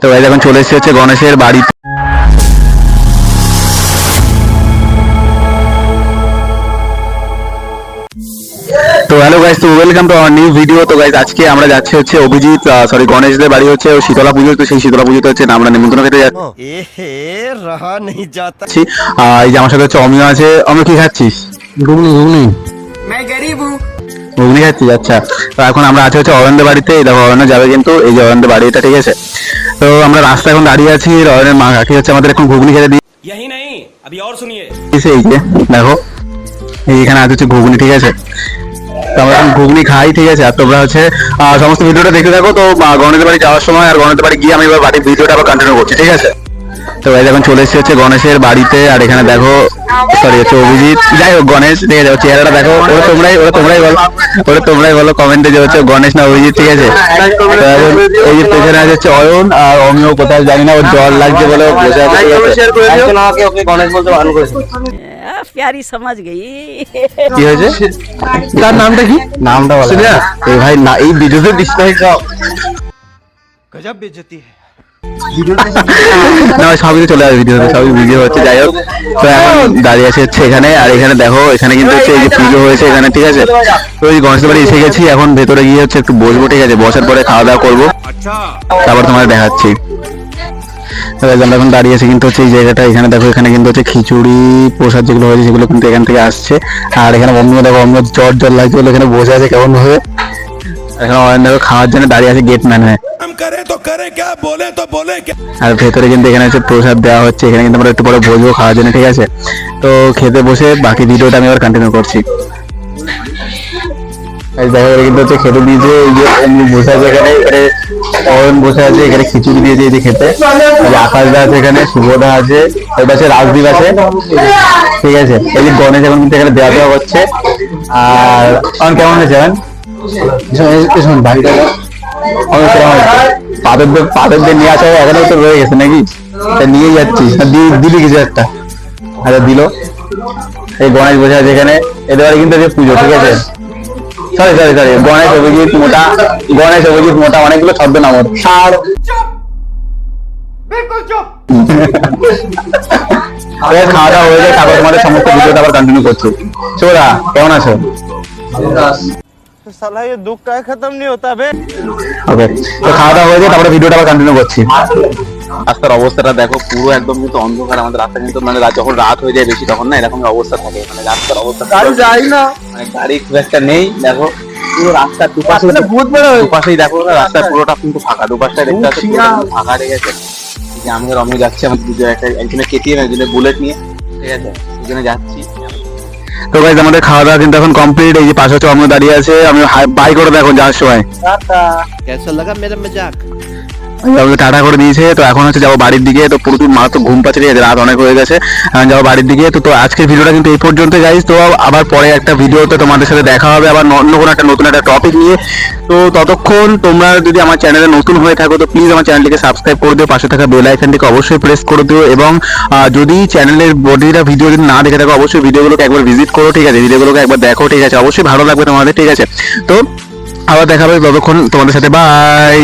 তো গাইজ এখন চলে এসেছে হচ্ছে গণেশের বাড়িতে। তো হ্যালো গাইজ তো welcome to our new video তো গাইজ আজকে আমরা যাচ্ছি হচ্ছে অভিজিৎ সরি গণেশদের বাড়ি হচ্ছে শীতলা পুজো তো সেই শীতলা পুজোতে হচ্ছে আমরা নিমন্ত্রণ খেতে যাচ্ছি। এই যে আমার সাথে হচ্ছে অমিয় আছে। অমিয় কি খাচ্ছিস? ঘুগনি ঘুগনি। ঘুগনি খাচ্ছিস আচ্ছা। তো এখন আমরা আছে হচ্ছে অরণ্যের বাড়িতে। এই দেখো অরণ্য যাবে কিন্তু। এই যে অরণ্যের বাড়ি এটা ঠিক আছে? তো আমরা রাস্তায় এখন দাঁড়িয়ে আছি অরণ্যের মা কাকি হচ্ছে আমাদের এখন ঘুগনি খেতে यही नहीं अभी और सुनिए দিয়েছে এই যে দেখো এই এখানে আছে হচ্ছে ঘুগনি ঠিক আছে তো আমরা এখন ঘুগনি খাই ঠিক আছে আর তোমরা হচ্ছে আহ, সমস্ত ভিডিওটা দেখতে থাকো তো আহ, গণেশের বাড়ি যাওয়ার সময় আর গণেশের বাড়ি গিয়ে আমি এবার বাড়ির ভিডিওটা আবার কন্টিনিউ করছি ঠিক আছে তো ভাই এখন চলে এসেছে হচ্ছে গণেশের বাড়িতে আর এখানে দেখো সরি হচ্ছে অভিজিৎ। যাই হোক গণেশ দেখে যাও চেহারাটা দেখো ওরা তোমরাই ওরা তোমরাই বলো ওরা তোমরাই বলো কমেন্টে যে হচ্ছে গণেশ না অভিজিৎ ঠিক আছে? এই যে পেছনে আছে হচ্ছে অয়ন আর অমিও কোথায় জানি না ওর জল লাগছে বলে প্যারি সমাজ গেই। কি হয়েছে? তার নামটা কি? নামটা এই ভাই না এই ভিডিওতে গজব বেজতি না সবই তো চলে আসবে ভিডিওতে সবই ভিডিও হচ্ছে যাই হোক। তো এখন দাঁড়িয়ে আছে হচ্ছে এখানে আর এখানে দেখো এখানে কিন্তু হচ্ছে এই যে পুজো হয়েছে এখানে ঠিক আছে? তো এই গণেশ বাড়ি এসে গেছি এখন ভেতরে গিয়ে হচ্ছে একটু বসবো ঠিক আছে? বসার পরে খাওয়া দাওয়া করব। তারপর তোমাদের দেখাচ্ছি। আমরা এখন দাঁড়িয়ে আছি কিন্তু হচ্ছে এই জায়গাটা এখানে দেখো এখানে কিন্তু হচ্ছে খিচুড়ি প্রসাদ যেগুলো হয়েছে সেগুলো কিন্তু এখান থেকে আসছে। আর এখানে অন্য দেখো অন্য জ্বর জ্বর লাগছে এখানে বসে আছে কেমন ভাবে খেতে বসে বাকি বসে আছে এখানে বসে আছে এখানে খিচুড়ি দিয়েছে খেতে। আকাশ দা আছে এখানে শুভদা আছে পাশে রাজদীপ আছে। ঠিক আছে যে গণেশ এখন কিন্তু এখানে দেওয়া দেওয়া হচ্ছে। আর কেমন আছে বাড়িটা পাদকদের পাদকদের নিয়ে আসা এখানে তো রয়ে গেছে নাকি? তা নিয়ে যাচ্ছিস। দিলি কিছু একটা। আচ্ছা দিল। এই গণেশ বসে আছে এখানে। এদের কিন্তু আজকে পুজো ঠিক আছে? Sorry sorry sorry Ganesh Abhijit মোটা। গণেশ অভিজিৎ মোটা অনেকগুলো ছদ্ম নাম। খাওয়া দাওয়া হয়ে যায় তারপর তোমাদের সমস্ত ভিডিওটা আবার কন্টিনিউ করছি। চোরা কেমন আছো। খতম হতে হবে ওকে তো খাওয়া দাওয়া হয়ে যায় তারপরে ভিডিওটা আবার কন্টিনিউ করছি। আচ্ছা। রাস্তার অবস্থাটা দেখো পুরো একদম কিন্তু অন্ধকার আমাদের রাস্তা কিন্তু মানে যখন রাত হয়ে যায় বেশি তখন না এরকম অবস্থা থাকে। মানে রাস্তার অবস্থা গাড়ি না। মানে গাড়ি খুব একটা নেই দেখো পুরো রাস্তা দুপাশে ভূত বড় দুপাশেই দেখো না রাস্তা পুরোটা কিন্তু ফাঁকা দুপাশটা দেখতে আছে ফাঁকা রেখেছে যে আমি রমে যাচ্ছি আমার দুজন একজনে কেটিএম একজনে বুলেট নিয়ে। ঠিক আছে দুজনে যাচ্ছি। তো গাইজ আমাদের খাওয়া দাওয়া কিন্তু এখন কমপ্লিট এই যে পাশে হচ্ছে অন্য দাঁড়িয়ে আছে আমি বাই করে দেখো যাওয়ার সময় कैसा लगा मेरा मजाक আমাকে টাটা করে দিয়েছে, তো এখন হচ্ছে যাব বাড়ির দিকে, তো প্রচুর মা তো ঘুম পাচ্ছে, ঠিক রাত অনেক হয়ে গেছে যাব বাড়ির দিকে, তো তো আজকের ভিডিওটা কিন্তু এই পর্যন্ত গাইজ তো আবার পরে একটা ভিডিওতে তোমাদের সাথে দেখা হবে, আবার অন্য কোনো একটা নতুন একটা টপিক নিয়ে, তো ততক্ষণ তোমরা যদি আমার চ্যানেলে নতুন হয়ে থাকো, তো প্লিজ আমার চ্যানেলটিকে সাবস্ক্রাইব করে দিও, পাশে থাকা বেল আইকনটিকে অবশ্যই প্রেস করে দিও, এবং যদি চ্যানেলের বডিটা ভিডিও যদি না দেখে থাকো, অবশ্যই ভিডিওগুলোকে একবার ভিজিট করো, ঠিক আছে ভিডিওগুলোকে একবার দেখো, ঠিক আছে, অবশ্যই ভালো লাগবে তোমাদের, ঠিক আছে, তো আবার দেখা হবে ততক্ষণ তোমাদের সাথে বাই